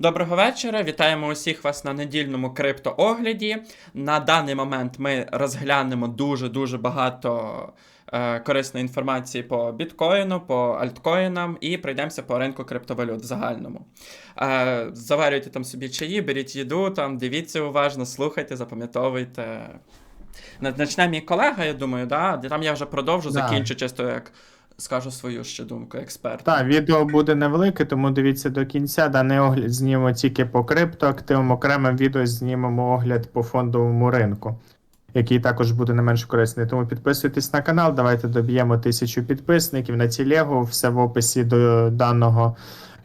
Доброго вечора. Вітаємо усіх вас на недільному криптоогляді. На даний момент ми розглянемо дуже дуже багато е, корисної інформації по біткоїну, по альткоїнам і пройдемося по ринку криптовалют в загальному. Е, заварюйте там собі чаї, беріть їду, там дивіться уважно, слухайте, запам'ятовуйте. На- Почне мій колега, я думаю, да? там я вже продовжу, Да. закінчу чисто як скажу свою ще думку експерта. Так, відео буде невелике, тому дивіться до кінця. Даний огляд знімемо тільки по криптоактивам, окремим відео знімемо огляд по фондовому ринку, який також буде не менш корисний. Тому підписуйтесь на канал, давайте доб'ємо тисячу підписників на тілегу, все в описі до даного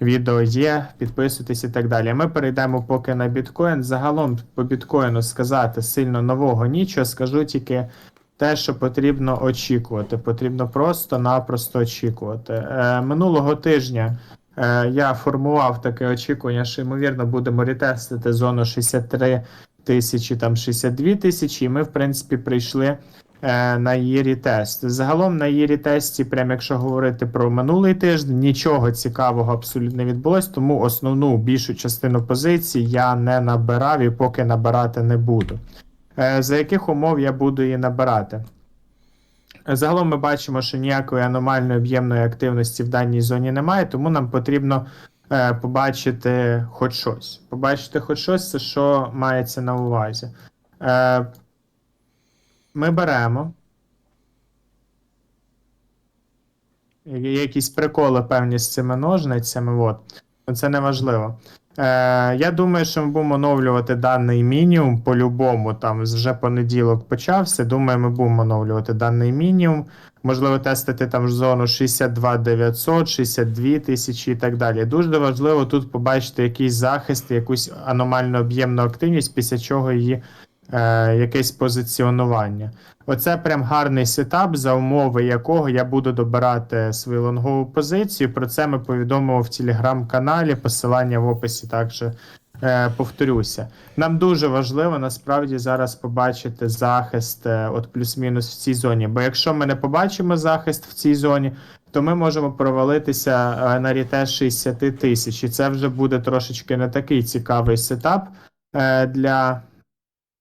відео є. Підписуйтесь і так далі. Ми перейдемо поки на біткоін. Загалом по біткоїну сказати сильно нового нічого, скажу тільки. Те, що потрібно очікувати, потрібно просто-напросто очікувати. Е, минулого тижня е, я формував таке очікування, що ймовірно будемо ретестити зону 63 тисячі, там 62 тисячі, і ми, в принципі, прийшли е, на її ретест. Загалом на її ретесті, прямо якщо говорити про минулий тиждень, нічого цікавого абсолютно не відбулось, тому основну більшу частину позицій я не набирав і поки набирати не буду. Е, За яких умов я буду її набирати? Е, Загалом ми бачимо, що ніякої аномальної об'ємної активності в даній зоні немає, тому нам потрібно е, побачити хоч щось. Побачити хоч щось, це що мається на увазі. Ми беремо. Якісь приколи певні з цими ножницями, от. Це не важливо. Е, я думаю, що ми будемо оновлювати даний мінімум по-любому. Там вже понеділок почався. Думаю, ми будемо оновлювати даний мінімум. Можливо, тестити там зону 62 900, 62 тисячі і так далі. Дуже важливо тут побачити якийсь захист, якусь аномально об'ємну активність, після чого її е, якесь позиціонування. Оце прям гарний сетап, за умови якого я буду добирати свою лонгову позицію. Про це ми повідомимо в телеграм-каналі. Посилання в описі також е, повторюся. Нам дуже важливо насправді зараз побачити захист, е, от плюс-мінус в цій зоні. Бо якщо ми не побачимо захист в цій зоні, то ми можемо провалитися е, на ріте 60 тисяч. І це вже буде трошечки не такий цікавий сетап е, для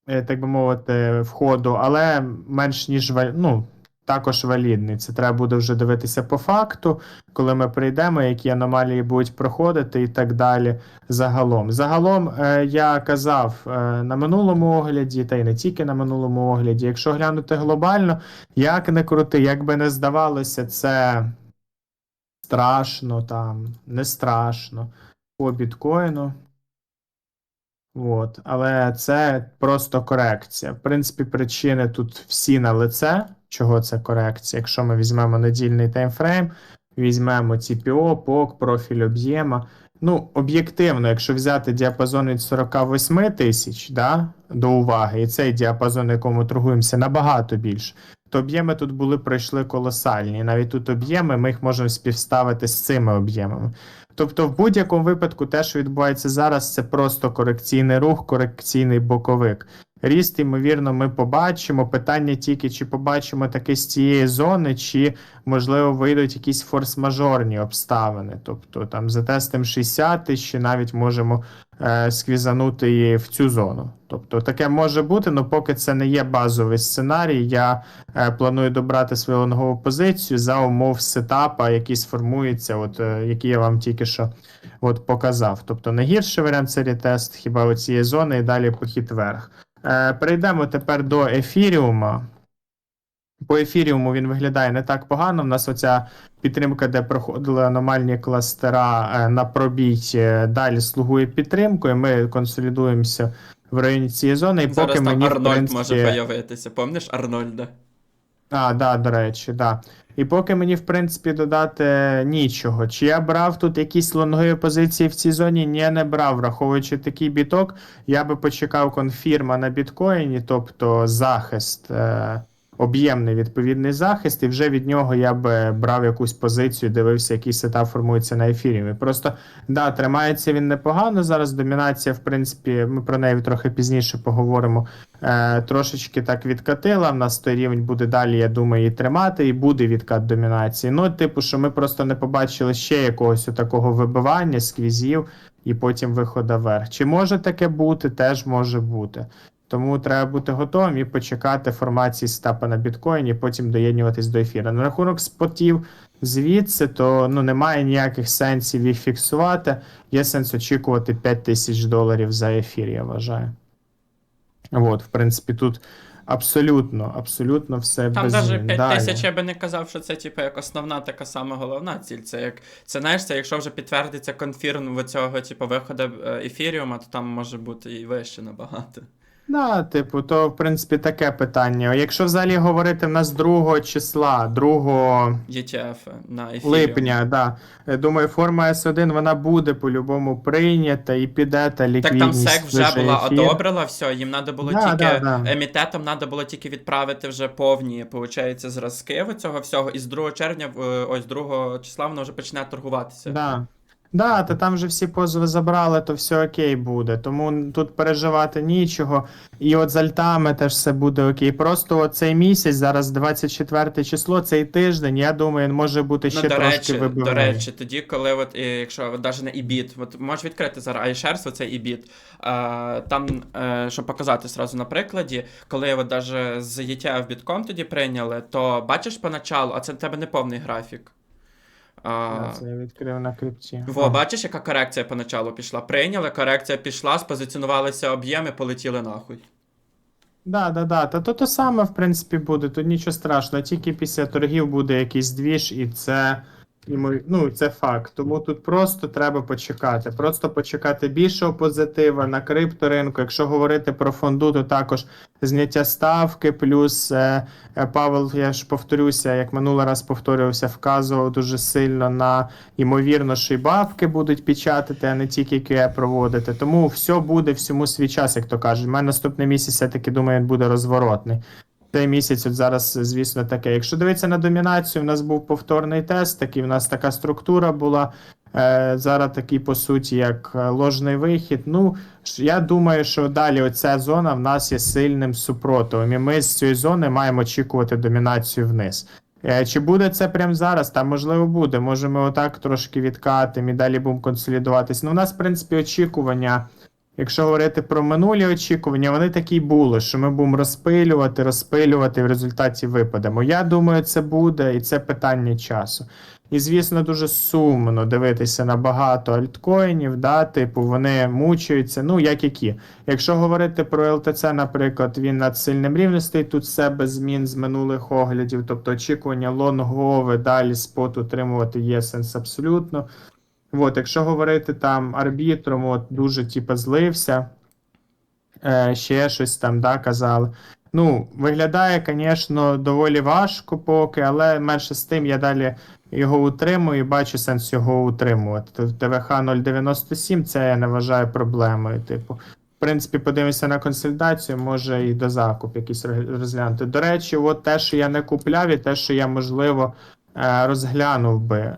так би мовити, входу, але менш ніж ну, також валідний. Це треба буде вже дивитися по факту, коли ми прийдемо, які аномалії будуть проходити і так далі. Загалом. Загалом е, я казав е, на минулому огляді, та й не тільки на минулому огляді. Якщо глянути глобально, як не крути, як би не здавалося, це страшно там, не страшно по біткоїну. От, але це просто корекція. В принципі, причини тут всі на лице. Чого це корекція? Якщо ми візьмемо недільний таймфрейм, візьмемо TPO, POC, профіль об'єма. Ну, об'єктивно, якщо взяти діапазон від 48 тисяч да, до уваги, і цей діапазон, якому торгуємося, набагато більше, то об'єми тут були пройшли колосальні. Навіть тут об'єми, ми їх можемо співставити з цими об'ємами. Тобто, в будь-якому випадку, те, що відбувається зараз, це просто корекційний рух, корекційний боковик. Ріст, ймовірно, ми побачимо. Питання тільки, чи побачимо таке з цієї зони, чи, можливо, вийдуть якісь форс-мажорні обставини. Тобто там затестимо 60 тисяч, чи навіть можемо е, сквізанути її в цю зону. Тобто таке може бути, але поки це не є базовий сценарій, я е, планую добрати свою лонгову позицію за умов сетапа, який сформується, от, е, який я вам тільки що от, показав. Тобто найгірший варіант це ретест хіба оцієї зони і далі похід вверх. Е, перейдемо тепер до ефіріума. По ефіріуму він виглядає не так погано. У нас оця підтримка, де проходили аномальні кластера е, на пробій, е, далі слугує підтримкою. Ми консолідуємося в районі цієї зони. І Зараз поки там мені, в Арнольд принципі... може появитися. Помниш Арнольда? А, да, до речі, да. І поки мені, в принципі, додати нічого. Чи я брав тут якісь лонгові позиції в цій зоні? Ні, не брав. Враховуючи такий біток, я би почекав конфірма на біткоїні, тобто захист, е, об'ємний відповідний захист, і вже від нього я би брав якусь позицію, дивився, який сетап формується на ефірі. Просто да, тримається він непогано. Зараз домінація, в принципі, ми про неї трохи пізніше поговоримо. Е, трошечки так відкатила. В нас той рівень буде далі, я думаю, і тримати, і буде відкат домінації. Ну, типу, що ми просто не побачили ще якогось такого вибивання, сквізів і потім вихода вверх. Чи може таке бути? Теж може бути. Тому треба бути готовим і почекати формації стапа на біткоїні, потім доєднюватись до ефіра. На рахунок спотів звідси, то ну, немає ніяких сенсів їх фіксувати. Є сенс очікувати 5 тисяч доларів за ефір, я вважаю. От, в принципі, тут абсолютно, абсолютно все Там без навіть 5 Далі. тисяч я би не казав, що це типу як основна така сама головна ціль. Це як це знаєш, це якщо вже підтвердиться конфірм цього, типу, виходу ефіріума, то там може бути і вище набагато. Да, типу, то в принципі таке питання. Якщо взагалі говорити в нас 2 числа, 2 ETF на ефіріум. липня, да. думаю, форма S1 вона буде по-любому прийнята і піде та Так там СЕК вже була ефір. одобрила все, їм треба було Да, тільки да, да. емітетам треба було тільки відправити вже повні, виходить, зразки цього всього. І з 2 червня, е, ось 2 числа воно вже почне торгуватися. Да. Да, та там же всі позови забрали, то все окей буде. Тому тут переживати нічого. І от з альтами теж все буде окей. Просто от цей місяць, зараз 24 число, цей тиждень, я думаю, він може бути ще Ну, до трошки речі, вибивний. до речі, тоді, коли от, якщо навіть не ібіт, от можеш відкрити зараз iShares, оце ібіт, там, е, щоб показати сразу на прикладі, коли от даже з ETF бітком тоді прийняли, то бачиш поначалу, а це в тебе не повний графік. А, це я відкрив на крипті. Во, бачиш, яка корекція поначалу пішла? Прийняли, корекція пішла, спозиціонувалися об'єми, полетіли нахуй. Да, да, да. Та то те саме, в принципі, буде. Тут нічого страшного. Тільки після торгів буде якийсь двіж, і це. І ну, це факт. Тому тут просто треба почекати. Просто почекати більшого позитива на крипторинку. Якщо говорити про фонду, то також зняття ставки, плюс е, е, Павел, я ж повторюся, як минулий раз повторювався, вказував дуже сильно на ймовірно, що й бабки будуть печатати, а не тільки QE проводити. Тому все буде всьому свій час, як то кажуть. У мене наступний місяць все-таки думаю, він буде розворотний. Цей місяць, от зараз, звісно, таке. Якщо дивитися на домінацію, у нас був повторний тест, такий, у нас така структура була. Е, зараз такий, по суті, як е, ложний вихід. Ну, я думаю, що далі оця зона в нас є сильним супротивом, і ми з цієї зони маємо очікувати домінацію вниз. Е, Чи буде це прямо зараз? Там можливо буде. Може, ми отак трошки відкатимо і далі будемо консолідуватись. Ну, у нас, в принципі, очікування. Якщо говорити про минулі очікування, вони такі були, що ми будемо розпилювати, розпилювати, в результаті випадемо. Я думаю, це буде, і це питання часу. І, звісно, дуже сумно дивитися на багато альткоїнів, да, типу, вони мучаються, ну, як які. Якщо говорити про ЛТЦ, наприклад, він над сильним рівнем стоїть, тут все без змін з минулих оглядів, тобто очікування лонгове, далі спот утримувати є сенс абсолютно. От, якщо говорити там арбітром, от дуже типу, злився, е, ще щось там, да, казали. Ну, виглядає, звісно, доволі важко поки, але менше з тим я далі його утримую і бачу сенс його утримувати. Тобто ТВХ 097 це я не вважаю проблемою. Типу, в принципі, подивимося на консолідацію, може і до закуп якийсь розглянути. До речі, от те, що я не купляв, і те, що я, можливо, е, розглянув би.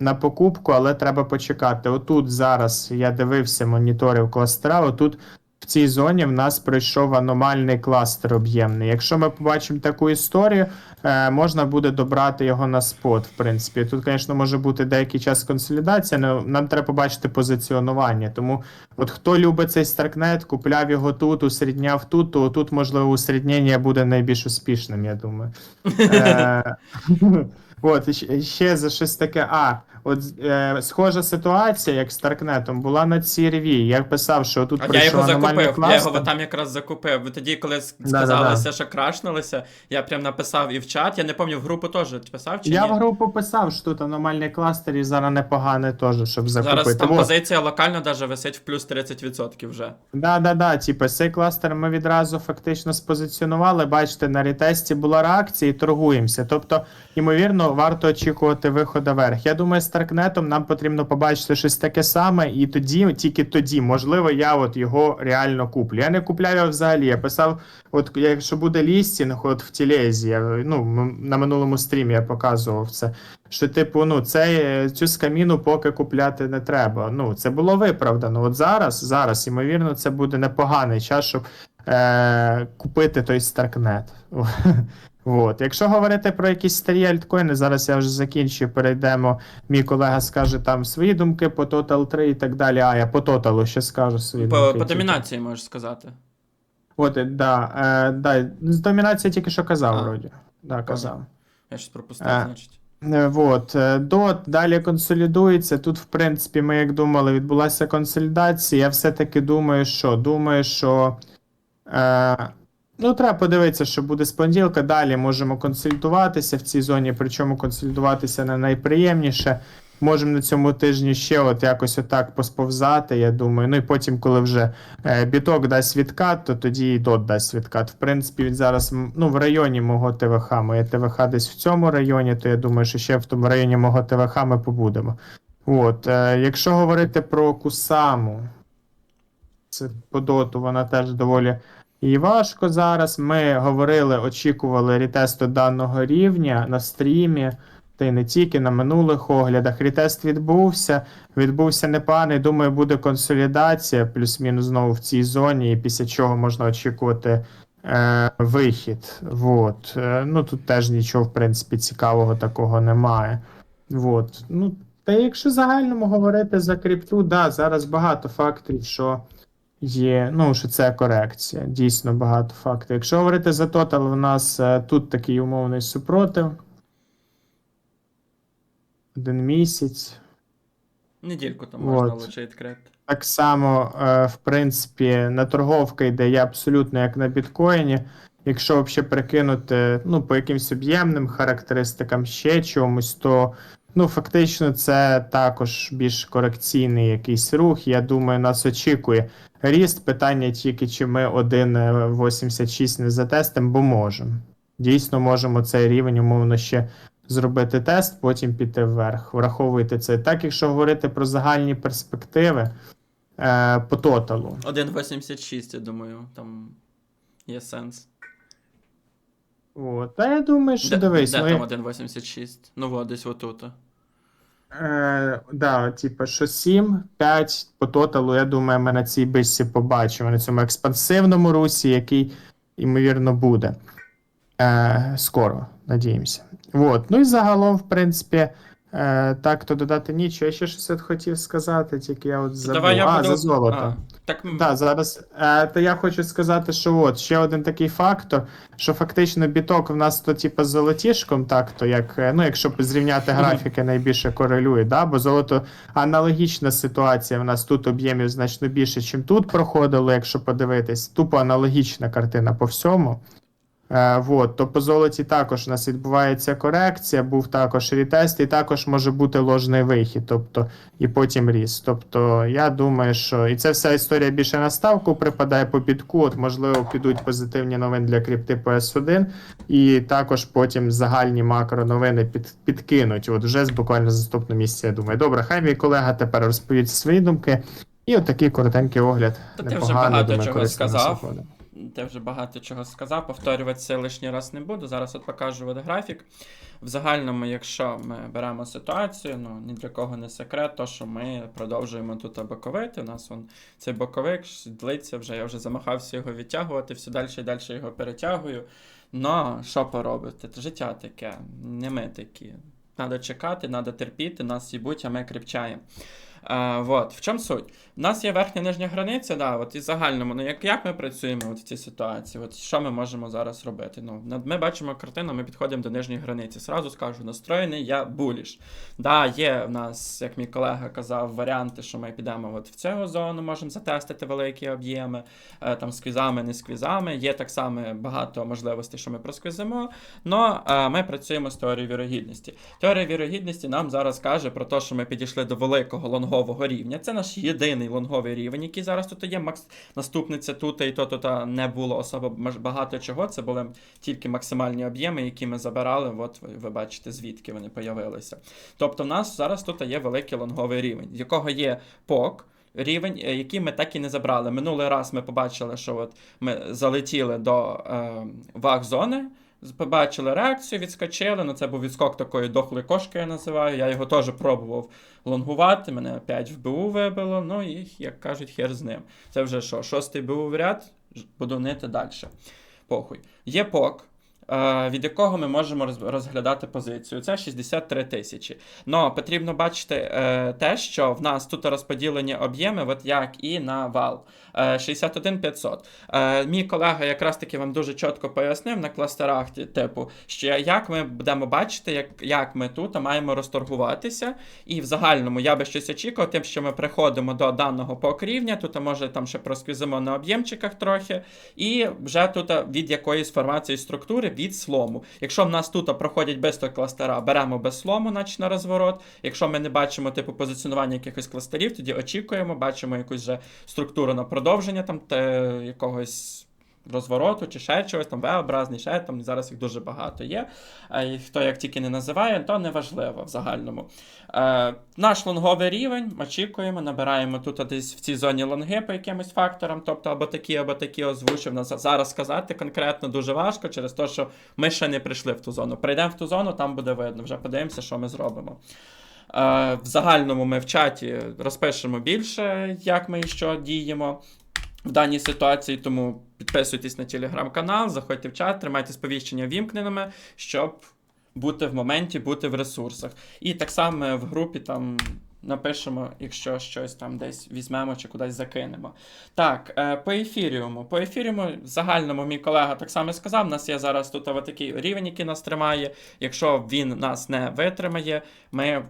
На покупку, але треба почекати. Отут зараз я дивився, моніторив кластера. Отут в цій зоні в нас пройшов аномальний кластер об'ємний. Якщо ми побачимо таку історію, е, можна буде добрати його на спот. В принципі, тут, звісно, може бути деякий час консолідація, але нам треба побачити позиціонування. Тому, от хто любить цей Старкнет, купляв його тут, усрідняв тут, то тут, можливо, усріднення буде найбільш успішним, я думаю. Е, От, ще- ще за щось таке. А, от е, схожа ситуація, як з Старкнетом, була на CRV. Я писав, що тут А я його закупив, я його там якраз закупив. Ви тоді, коли с- Да-да-да. що крашнулися, я прям написав і в чат. Я не пам'ятаю, в групу теж писав чи Я ні? в групу писав, що тут аномальний кластер і зараз непогане теж, щоб закупити. Зараз там Вот. позиція локально даже висить в плюс 30% вже. Да, да, да. Типу, цей кластер ми відразу фактично спозиціонували. Бачите, на ретесті була реакція і торгуємося. Тобто, ймовірно, варто очікувати виходу вверх. Я думаю, з Таркнетом нам потрібно побачити щось таке саме, і тоді, тільки тоді, можливо, я от його реально куплю. Я не купляв його взагалі. Я писав, от якщо буде лістінг, от в Тілезі, я, ну, на минулому стрімі я показував це. Що, типу, ну, це, цю скаміну поки купляти не треба. Ну, це було виправдано. От зараз, зараз, ймовірно, це буде непоганий час, щоб е, купити той Старкнет. От. Якщо говорити про якісь старі альткоїни, зараз я вже закінчую, перейдемо. Мій колега скаже там свої думки по Total 3 і так далі. А я по Total ще скажу свої По, думки. по домінації можеш сказати. От, е, да, е, да, з домінації тільки що казав, А. вроді. Да, казав. Я щось пропустив, А. значить. Е, Вот. е, Дот далі консолідується. Тут, в принципі, ми як думали, відбулася консолідація. Я все-таки думаю, що думаю, що. Е, ну, треба подивитися, що буде з понеділка. Далі можемо консолідуватися в цій зоні, причому консолідуватися не найприємніше. Можемо на цьому тижні ще от якось отак посповзати, я думаю. Ну і потім, коли вже е, біток дасть відкат, то тоді і дот дасть відкат. В принципі, він зараз ну, в районі мого ТВХ. Моє ТВХ десь в цьому районі, то я думаю, що ще в тому районі мого ТВХ ми побудемо. От, е, якщо говорити про Кусаму, це по доту, вона теж доволі і важко зараз. Ми говорили, очікували рітесту даного рівня на стрімі, та й не тільки на минулих оглядах. Рітест відбувся, відбувся непоганий. Думаю, буде консолідація, плюс-мінус знову в цій зоні, і після чого можна очікувати. Е, вихід. Вот. Е, ну тут теж нічого, в принципі, цікавого такого немає. Вот. Ну, та якщо загальному говорити за крипту, да, зараз багато факторів, що є, ну, що це корекція. Дійсно багато факторів. Якщо говорити за тотал, у нас е, тут такий умовний супротив. Один місяць. Недільку там можна Вот. лише відкрити. Так само, е, в принципі, на торговка йде є абсолютно як на біткоїні. Якщо взагалі прикинути ну, по якимось об'ємним характеристикам ще чомусь, то ну, фактично це також більш корекційний якийсь рух. Я думаю, нас очікує ріст. Питання тільки, чи ми 1,86 не затестимо, бо можемо. Дійсно, можемо цей рівень умовно ще зробити тест, потім піти вверх. Враховуйте це. Так, якщо говорити про загальні перспективи е, по тоталу. 1.86, я думаю, там є сенс. От. Та я думаю, що Де, дивись. де ну, там 1.86? Ну, от, десь отут. Е, да, типу, що 7, 5 по тоталу, я думаю, ми на цій бисі побачимо на цьому експансивному русі, який, ймовірно, буде. Е, скоро, надіємося. От. Ну і загалом, в принципі, е, так то додати нічого. Я ще щось от хотів сказати, тільки я от забув. давай я а, буду... за золото. А, так, м, Так, зараз. Е, то я хочу сказати, що от ще один такий фактор, що фактично біток в нас то, типу, з золотішком, так, то як, е, ну, якщо зрівняти графіки, найбільше корелює, да, бо золото аналогічна ситуація. В нас тут об'ємів значно більше, ніж тут проходило, якщо подивитись. Тупо аналогічна картина по всьому. Е, вот, то по золоті також у нас відбувається корекція, був також рітест, і також може бути ложний вихід, тобто і потім ріст. Тобто, я думаю, що і це вся історія більше на ставку припадає по підку. От, можливо, підуть позитивні новини для крипти по S1, і також потім загальні макроновини під, підкинуть. От вже з буквально з наступного місяця, я думаю. Добре, хай мій колега тепер розповість свої думки. І от такий коротенький огляд. Та ти вже багато чого сказав. Ти вже багато чого сказав, повторюватися лишній раз не буду. Зараз от покажу от графік. В загальному, якщо ми беремо ситуацію, ну ні для кого не секрет, то що ми продовжуємо тут боковити. У нас он цей боковик длиться вже, я вже замахався його відтягувати, все далі і далі його перетягую. Но що поробити? Життя таке, не ми такі. Надо чекати, треба терпіти, нас їбуть, а ми кріпчаємо. А, вот. В чому суть? У нас є верхня нижня границя, да, от і загальному, ну як, як ми працюємо от в цій ситуації? От що ми можемо зараз робити? Ну, ми бачимо картину, ми підходимо до нижньої границі. Сразу скажу, настроєний я буліш. Да, є в нас, як мій колега казав, варіанти, що ми підемо от в цю зону, можемо затестити великі об'єми, е, там сквізами, не сквізами. Є так само багато можливостей, що ми просквізимо. Но е, ми працюємо з теорією вірогідності. Теорія вірогідності нам зараз каже про те, що ми підійшли до великого лонгового рівня. Це наш єдиний лонговий рівень, який зараз тут є. Макс... Наступниця тут і то тут не було особо багато чого. Це були тільки максимальні об'єми, які ми забирали. От ви, бачите, звідки вони появилися. Тобто, в нас зараз тут є великий лонговий рівень, якого є пок. Рівень, е, який ми так і не забрали. Минулий раз ми побачили, що от ми залетіли до е, ваг-зони, з- побачили реакцію, відскочили. Ну, це був відскок такої дохлої кошки, я називаю. Я його теж пробував лонгувати. Мене опять в БУ вибило. Ну і, як кажуть, хер з ним. Це вже що, шостий БУ в ряд, буду нити далі. Похуй. Є пок. Е, від якого ми можемо розглядати позицію. Це 63 тисячі. Но потрібно бачити е, те, що в нас тут розподілені об'єми, от як і на вал. Е, 61 500. Е, мій колега якраз таки вам дуже чітко пояснив на кластерах, типу, що як ми будемо бачити, як, як ми тут маємо розторгуватися. І в загальному я би щось очікував, тим, що ми приходимо до даного покрівня, тут може там ще просквізимо на об'ємчиках трохи, і вже тут від якоїсь формації структури від слому. Якщо в нас тут проходять без того кластера, беремо без слому, наче на розворот. Якщо ми не бачимо типу позиціонування якихось кластерів, тоді очікуємо, бачимо якусь вже структуру на продовження там те, якогось. Розвороту чи ще чогось, там V-образний, ще там зараз їх дуже багато є. І хто як тільки не називає, то не важливо в загальному. Е, наш лонговий рівень очікуємо, набираємо тут десь в цій зоні лонги по якимось факторам, тобто або такі, або такі озвучив. На зараз сказати конкретно дуже важко через те, що ми ще не прийшли в ту зону. Прийдемо в ту зону, там буде видно. Вже подивимося, що ми зробимо. Е, в загальному ми в чаті розпишемо більше, як ми і що діємо в даній ситуації, тому підписуйтесь на телеграм-канал, заходьте в чат, тримайте сповіщення вімкненими, щоб бути в моменті, бути в ресурсах. І так само в групі там напишемо, якщо щось там десь візьмемо чи кудись закинемо. Так, е, по ефіріуму. По ефіріуму в загальному мій колега так само сказав, у нас є зараз тут такий рівень, який нас тримає. Якщо він нас не витримає, ми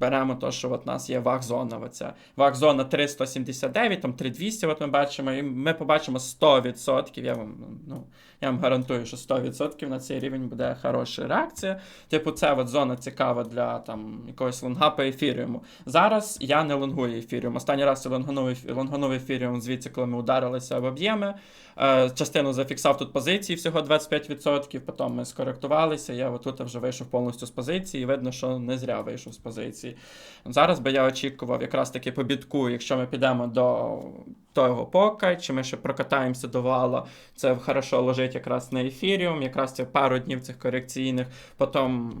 беремо те, що от у нас є ваг-зона. Оця. Ваг-зона 379, там 3200, от ми бачимо, і ми побачимо 100%. Я вам, ну, я вам гарантую, що 100% на цей рівень буде хороша реакція. Типу, це от зона цікава для там, якогось лонга по ефіріуму. Зараз я не лонгую ефіріум. Останній раз я лонганув, ефіріум звідси, коли ми ударилися в об'єми. Е, частину зафіксав тут позиції всього 25%, потім ми скоректувалися. Я отут вже вийшов повністю з позиції, і видно, що не зря вийшов з позиції. Зараз би я очікував якраз таки по бітку, якщо ми підемо до того пока, чи ми ще прокатаємося до вала, це хорошо лежить якраз на ефіріум, якраз це пару днів цих корекційних. Потім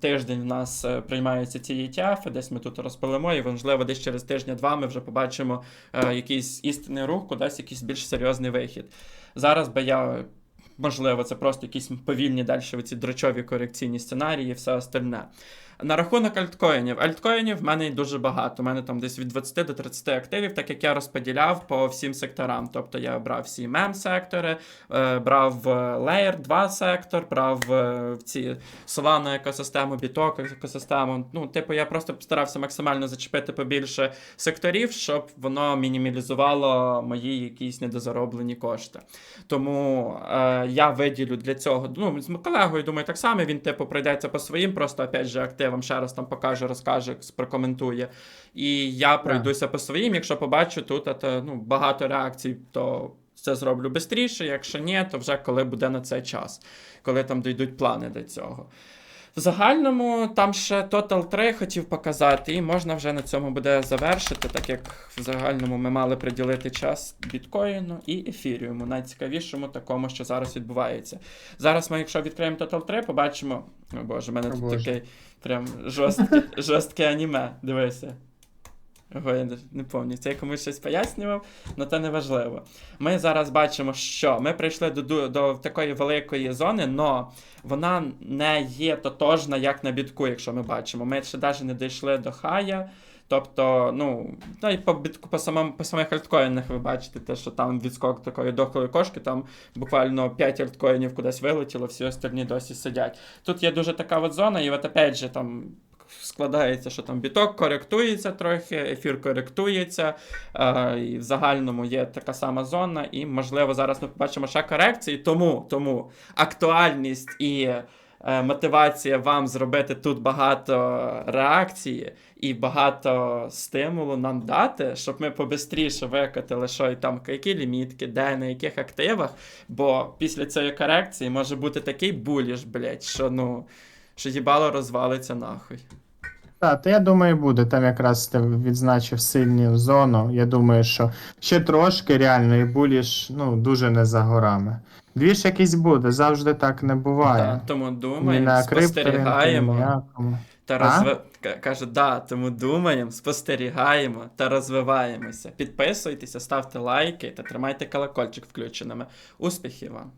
тиждень в нас е, приймаються ці ETF, десь ми тут розпилимо, і можливо, десь через тижня-два ми вже побачимо е, якийсь істинний рух, кудись якийсь більш серйозний вихід. Зараз би я. Можливо, це просто якісь повільні далі ці дрочові корекційні сценарії і все остальне. На рахунок альткоїнів. Альткоїнів в мене дуже багато. У мене там десь від 20 до 30 активів, так як я розподіляв по всім секторам. Тобто я брав всі мем сектори, е, брав е, Layer 2 сектор, брав е, ці Solana екосистему, біток екосистему. Ну, типу, я просто старався максимально зачепити побільше секторів, щоб воно мінімалізувало мої якісь недозароблені кошти. Тому е, я виділю для цього. Ну, з колегою, думаю, так само він, типу, пройдеться по своїм, просто опять же активам, ще раз там покаже, розкаже, прокоментує. І я пройдуся по своїм. Якщо побачу тут а ну, багато реакцій, то це зроблю швидше. Якщо ні, то вже коли буде на цей час, коли там дійдуть плани до цього. В загальному там ще Total 3 хотів показати, і можна вже на цьому буде завершити, так як в загальному ми мали приділити час біткоїну і ефіріуму, найцікавішому такому, що зараз відбувається. Зараз ми, якщо відкриємо Total 3, побачимо. О боже, в мене О, тут Боже. такий прям жорстке, жорстке аніме. Дивися. Ого, я не- пам'ятаю, це я комусь щось пояснював, але це не важливо. Ми зараз бачимо, що ми прийшли до, до такої великої зони, але вона не є тотожна, як на бітку, якщо ми бачимо. Ми ще навіть не дійшли до хая. Тобто, ну, та й по бітку, по, самому, по самих альткоїнах ви бачите, те, що там відскок такої дохлої кошки, там буквально 5 альткоїнів кудись вилетіло, всі остальні досі сидять. Тут є дуже така от зона, і от опять же там складається, що там біток коректується трохи, ефір коректується, е, і в загальному є така сама зона, і можливо зараз ми побачимо ще корекції. Тому, тому актуальність і е, мотивація вам зробити тут багато реакції і багато стимулу нам дати, щоб ми побистріше викотили, що і там які лімітки, де на яких активах. Бо після цієї корекції може бути такий буліш, блять, що ну. Що їбало розвалиться нахуй. Так, то я думаю, буде. Там якраз ти відзначив сильну зону. Я думаю, що ще трошки реально і буліш ну, дуже не за горами. Двіж якийсь буде, завжди так не буває. Да, тому думаємо, спостерігаємо та. К- Каже, да, тому думаємо, спостерігаємо та розвиваємося. Підписуйтеся, ставте лайки та тримайте колокольчик включеними. Успіхів вам!